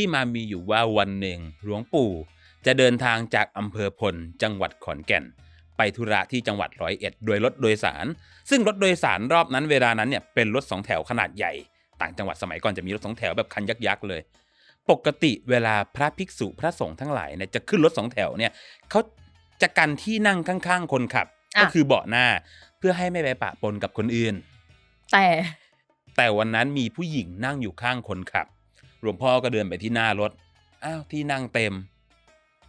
ที่มามีอยู่ว่าวันหนึ่งหลวงปู่ จะเดินทางจากอำเภอพลจังหวัดขอนแก่น ไปธุระที่จังหวัดร้อยเอ็ดโดยรถโดยสาร ซึ่งรถโดยสารรอบนั้นเวลานั้นเนี่ยเป็นรถสองแถวขนาดใหญ่ ต่างจังหวัดสมัยก่อนจะมีรถสองแถวแบบคันยักษ์ๆเลย ปกติเวลาพระภิกษุพระสงฆ์ทั้งหลายเนี่ยจะขึ้นรถสองแถวเนี่ยเขาจะกันที่นั่งข้างๆ คนขับอะก็คือเบาะหน้าเพื่อให้ไม่ไปปะปนกับคนอื่น แต่แต่วันนั้นมีผู้หญิงนั่งอยู่ข้างคนขับ หลวงพ่อก็เดินไปที่หน้ารถ อ้าวที่นั่งเต็ม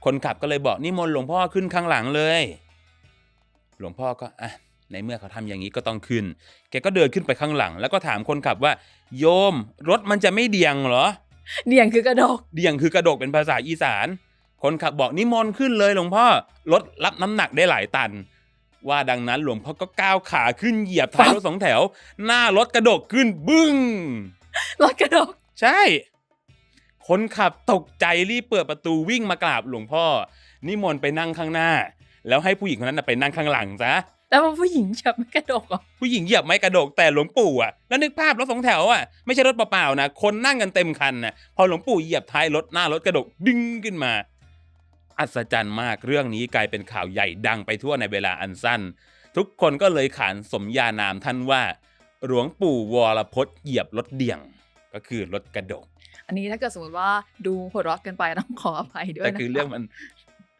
คนขับก็เลยบอกนิมนต์หลวงพ่อขึ้นข้างหลังเลย หลวงพ่อก็อะในเมื่อเขาทำอย่างนี้ก็ต้องขึ้น แกก็เดินขึ้นไปข้างหลัง แล้วก็ถามคนขับว่า โยม รถมันจะไม่เดียงเหรอ เดี่ยงคือกระดก เดียงคือกระดกเป็นภาษาอีสาน คนขับบอกนิมนต์ขึ้นเลยหลวงพ่อ รถรับน้ำหนักได้หลายตัน ว่าดังนั้นหลวงพ่อก็ก้าวขาขึ้นเหยียบท้ายรถสองแถว หน้ารถกระดกขึ้นบึ้ง รถกระดก ใช่ คนขับตกใจรีบเปิดประตูวิ่งมากราบหลวงพ่อ นิมนต์ไปนั่งข้างหน้า แล้วให้ผู้หญิงคนนั้นนะไปนั่งข้างหลังซะแล้วว่าผู้หญิงจะไม่กระดกเหรอผู้หญิงเหยียบไม้กระดกแต่หลวงปู่อะแล้วนึกภาพรถสองแถวอะไม่ใช่รถเปล่าๆนะคนนั่งกันเต็มคันนะพอหลวงปู่เหยียบท้ายรถหน้ารถกระดกดึงขึ้นมา อัศจรรย์มากเรื่องนี้กลายเป็นข่าวใหญ่ดังไปทั่วในเวลาอันสั้น ทุกคนก็เลยขานสมญานามท่านว่า หลวงปู่วรพจน์เหยียบรถเดี่ยง ก็คือรถกระดก อันนี้ถ้าเกิดสมมติว่าดูโหดร้อนเกินไปต้องขออภัยด้วยแต่นะคือเรื่องมัน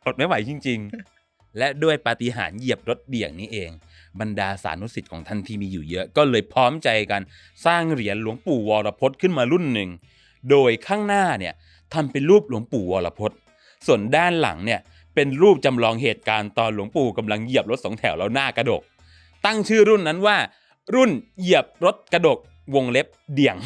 อดไม่ไหวจริง ๆ และด้วยปาฏิหาริย์เหยียบรถเดี่ยงนี้เอง บรรดาสานุสิทธิ์ของท่านที่มีอยู่เยอะ ก็เลยพร้อมใจกันสร้างเหรียญหลวงปู่วรพจน์ขึ้นมารุ่นหนึ่ง โดยข้างหน้าเนี่ยทำเป็นรูปหลวงปู่วรพจน์ ส่วนด้านหลังเนี่ยเป็นรูปจำลองเหตุการณ์ตอนหลวงปู่กำลังเหยียบรถสองแถวแล้วหน้ากระดก ตั้งชื่อรุ่นนั้นว่า รุ่นเหยียบรถกระดกวงเล็บเดี่ยง